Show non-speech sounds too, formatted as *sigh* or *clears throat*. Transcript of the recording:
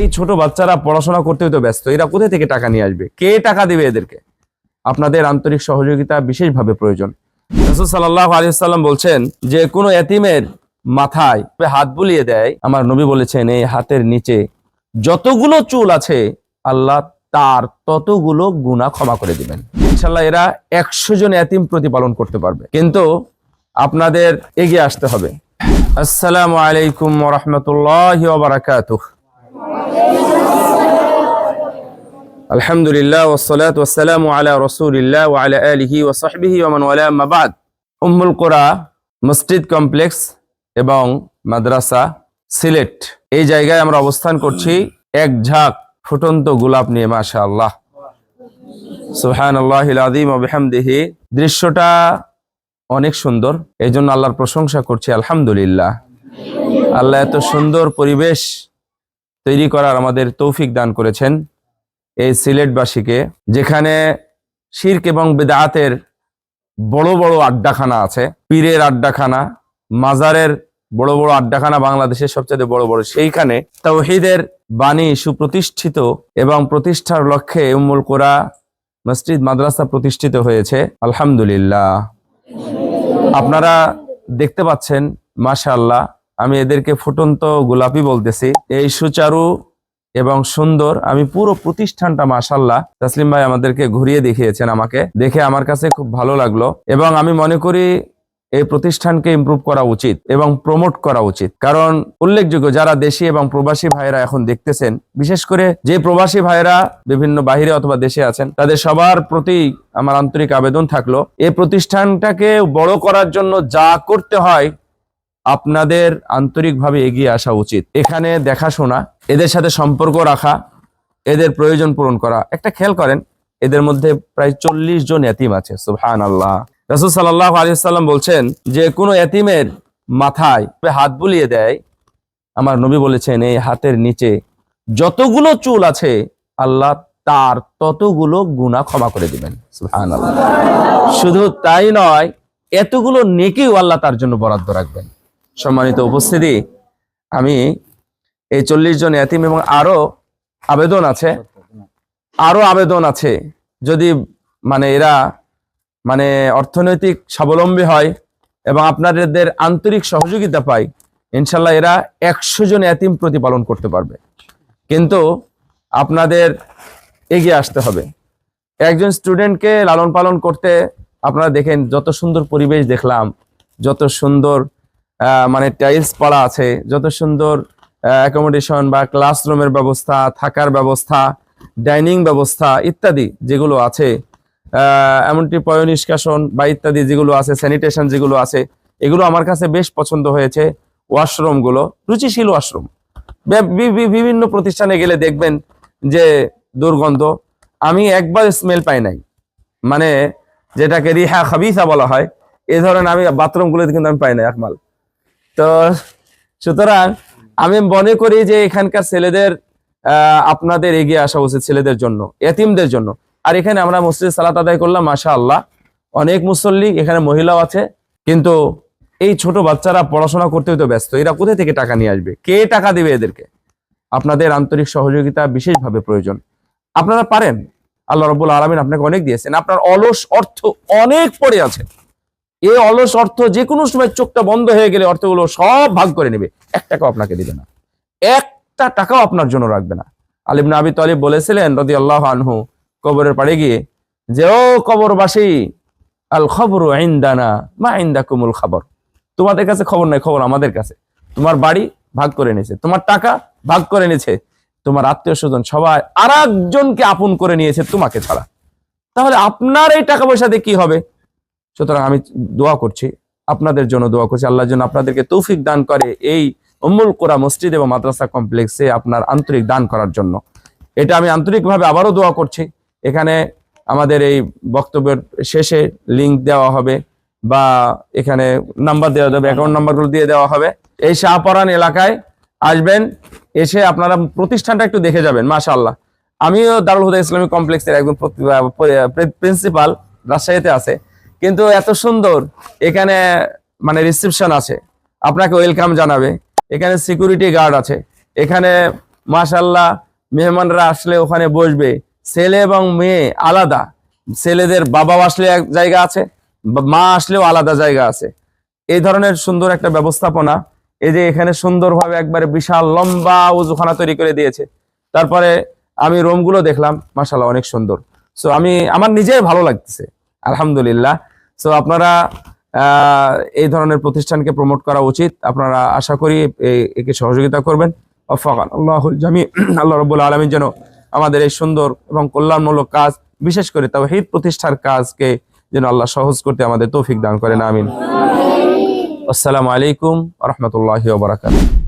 এই ছোট বাচ্চারা পড়াশোনা করতেই তো ব্যস্ত। এরা কোথা থেকে টাকা নিয়ে আসবে? কে টাকা দিবে এদেরকে? আপনাদের আন্তরিক সহযোগিতা বিশেষভাবে প্রয়োজন। রসুল সাল্লাহ আলিয়াল্লাম বলছেন যে, কোনো এতিমের মাথায় হাত বুলিয়ে দেয়। আমার নবী বলেছেন, এই হাতের নিচে যতগুলো চুল আছে, আল্লাহ তার ততগুলো গুণা ক্ষমা করে দিবেন। ইনশাল্লাহ এরা একশো জন এতিম প্রতিপালন করতে পারবে। কিন্তু আপনাদের এগিয়ে আসতে হবে। আসসালামু আলাইকুম রহমতুল্লাহ বারাকাতুহ। আলহামদুলিল্লাহ ওসলাত ওসালাম আলা রসুলিল্লাহ ওয়ালা আলিহি ওসহবিহি ওমান ওয়ালা মাবাদ উম্মুল কোরা মসজিদ কমপ্লেক্স এবং মাদ্রাসা, সিলেট। এই জায়গায় আমরা অবস্থান করছি এক ঝাঁক ফুটন্ত গোলাপ নিয়ে মাশা আল্লাহ সুহান আল্লাহ আদিম আবিহামদিহি দৃশ্যটা অনেক সুন্দর, এই জন্য আল্লাহর প্রশংসা করছি, আলহামদুলিল্লাহ। আল্লাহ এত সুন্দর পরিবেশ তৈরি করার আমাদের তৌফিক দান করেছেন এই সিলেটবাসীকে, যেখানে শির্ক এবং বেদাতের বড় বড় আড্ডাখানা আছে। পীরের আড্ডাখানা, মাজারের বড় বড় আড্ডাখানা বাংলাদেশের সবচেয়ে বড় বড়, সেইখানে তাওহিদের বাণী সুপ্রতিষ্ঠিত এবং প্রতিষ্ঠার লক্ষ্যে উম্মুল কোরা মসজিদ মাদ্রাসা প্রতিষ্ঠিত হয়েছে। আলহামদুলিল্লাহ। আপনারা দেখতে পাচ্ছেন, মাশাআল্লাহ আমি এদেরকে ফুটন্ত গোলাপি বলতেছি। এই সুচারু এবং সুন্দর আমি পুরো প্রতিষ্ঠানটা মাশাল্লাহ তাসলিম ভাই আমাদেরকে ঘুরিয়ে দেখিয়েছেন আমাকে। দেখে আমার কাছে খুব ভালো লাগল এবং আমি মনে করি এই প্রতিষ্ঠানকে ইমপ্রুভ করা উচিত এবং প্রমোট করা উচিত। কারণ উল্লেখযোগ্য, যারা দেশি এবং প্রবাসী ভাইরা এখন দেখতেছেন, বিশেষ করে যে প্রবাসী ভাইরা বিভিন্ন বাহিরে অথবা দেশে আছেন, তাদের সবার প্রতি আমার আন্তরিক আবেদন থাকল, এই প্রতিষ্ঠানটাকে বড় করার জন্য যা করতে হয় আপনাদের আন্তরিকভাবে এগিয়ে আসা উচিত। এখানে দেখাশোনা, এদের সাথে সম্পর্ক রাখা, এদের প্রয়োজন পূরণ করা। একটা খেয়াল করেন, এদের মধ্যে প্রায় চল্লিশ জন এতিম আছে সুহান আল্লাহ রসুল সাল্লাহ আলিয়াল্লাম বলছেন যে, কোনো এতিমের মাথায় হাত বুলিয়ে দেয়, আমার নবী বলেছেন, এই হাতের নিচে যতগুলো চুল আছে, আল্লাহ তার ততগুলো গুণা ক্ষমা করে দিবেন। আল্লাহ শুধু তাই নয়, এতগুলো নেকিও আল্লাহ তার জন্য বরাদ্দ রাখবেন। সম্মানিত উপস্থিতি, আমি এই চল্লিশ জন এতিম এবং আরও আবেদন আছে, আরও আবেদন আছে, যদি মানে এরা মানে অর্থনৈতিক স্বাবলম্বী হয় এবং আপনাদের আন্তরিক সহযোগিতা পায়, ইনশাল্লাহ এরা একশো জন এতিম প্রতিপালন করতে পারবে। কিন্তু আপনাদের এগিয়ে আসতে হবে। একজন স্টুডেন্টকে লালন পালন করতে আপনারা দেখেন যত সুন্দর পরিবেশ দেখলাম, যত সুন্দর মানে টাইলস পড়া আছে, যত সুন্দর অ্যাকোমোডেশন বা ক্লাসরুমের ব্যবস্থা, থাকার ব্যবস্থা ডাইনিং ব্যবস্থা ইত্যাদি যেগুলো আছে এমনকি পয় নিষ্কাশন বা ইত্যাদি যেগুলো আছে স্যানিটেশন যেগুলো আছে, এগুলো আমার কাছে বেশ পছন্দ হয়েছে ওয়াশরুমগুলো রুচিশীল ওয়াশরুম বিভিন্ন প্রতিষ্ঠানে গেলে দেখবেন যে দুর্গন্ধ, আমি একবার স্মেল পাই নাই। মানে যেটাকে রিহা খাবিসা বলা হয়, এ ধরনের আমি বাথরুমগুলোতে কিন্তু আমি পাই না একমাল। তো সুতরাং আমি মনে করি যে এখানকার ছেলেদের আপনাদের এগিয়ে আসা উচিত ছেলেদের জন্য, এতিমদের জন্য। আর এখানে আমরা মসজিদ সালাত আদায় করলাম মাশা আল্লাহ অনেক মুসল্লি, এখানে মহিলাও আছে। কিন্তু এই ছোট বাচ্চারা পড়াশোনা করতেই তো ব্যস্ত। এরা কোথায় থেকে টাকা নিয়ে আসবে? কে টাকা দেবে এদেরকে? আপনাদের আন্তরিক সহযোগিতা বিশেষভাবে প্রয়োজন। আপনারা পারেন। আল্লাহ রবুল আলমিন আপনাকে অনেক দিয়েছেন। আপনার অলস অর্থ অনেক পড়ে আছে। এই অলস অর্থ যে কোনো সময় চোখটা বন্ধ হয়ে গেলে অর্থগুলো সব ভাগ করে নেবে। এক টাকাও আপনাকে দিবে না। একটা টাকাও আপনার জন্য রাখবে না। আলিম আবি তালিব বলেছিলেন রদি আল্লাহ আনহু কবরের পাড়ে গিয়ে, যে ও কবরবাসী, আল খবর আইন্দানা মা আইন্দা কুমুল খবর। তোমাদের কাছে খবর নাই, খবর আমাদের কাছে। তোমার বাড়ি ভাগ করে নিয়েছে, তোমার টাকা ভাগ করে নিয়েছে, তোমার আত্মীয় স্বজন সবাই আর একজনকে আপন করে নিয়েছে তোমাকে ছাড়া। তাহলে আপনার এই টাকা পয়সা দিয়ে কি হবে? সুতরাং আমি দোয়া করছি, আপনাদের জন্য দোয়া করছি, আল্লাহর জন্য আপনাদেরকে তৌফিক দান করে এই উম্মুল কোরা মসজিদ এবং মাদ্রাসা কমপ্লেক্সে আপনার আন্তরিক দান করার জন্য। এটা আমি আন্তরিকভাবে আবারও দোয়া করছি। এখানে আমাদের এই বক্তব্যের শেষে লিংক দেওয়া হবে বা এখানে নাম্বার দেওয়া যাবে অ্যাকাউন্ট নাম্বারগুলো দিয়ে দেওয়া হবে। এই শাহপরান এলাকায় আসবেন, এসে আপনারা প্রতিষ্ঠানটা একটু দেখে যাবেন, মাশাআল্লাহ। আমিও দারুল হুদা ইসলামিক কমপ্লেক্সের একজন প্রিন্সিপাল রাজশাহীতে আছে। কিন্তু এত সুন্দর, এখানে মানে রিসেপশন আছে। আপনাকে ওয়েলকাম জানাবে। এখানে সিকিউরিটি গার্ড আছে। এখানে মাশাল্লাহ মেহমানরা আসলে ওখানে বসবে। ছেলে এবং মেয়ে আলাদা। ছেলেদের বাবা আসলে এক জায়গা আছে, মা আসলেও আলাদা জায়গা আছে। এই ধরনের সুন্দর একটা ব্যবস্থাপনা। এই যে এখানে সুন্দরভাবে একবারে বিশাল লম্বা উজুখানা তৈরি করে দিয়েছে। তারপরে আমি রুমগুলো দেখলাম মাশাল্লাহ অনেক সুন্দর। সো আমি, আমার নিজের ভালো লাগতেছে। আলহামদুলিল্লাহ। সো আপনারা এই ধরনের প্রতিষ্ঠানকে প্রমোট করা উচিত। আপনারা আশা করি একে সহযোগিতা করবেন। আফাকান আল্লাহুল জামি। *clears throat* আল্লাহ রব্বুল আলমী যেন আমাদের এই সুন্দর এবং কল্যাণমূলক কাজ, বিশেষ করে তাওহীদ প্রতিষ্ঠার কাজকে যেন আল্লাহ সহজ করতে আমাদের তৌফিক দান করেন। আমিন। আসসালামু আলাইকুম রহমতুল্লাহ বারাকাতুহ।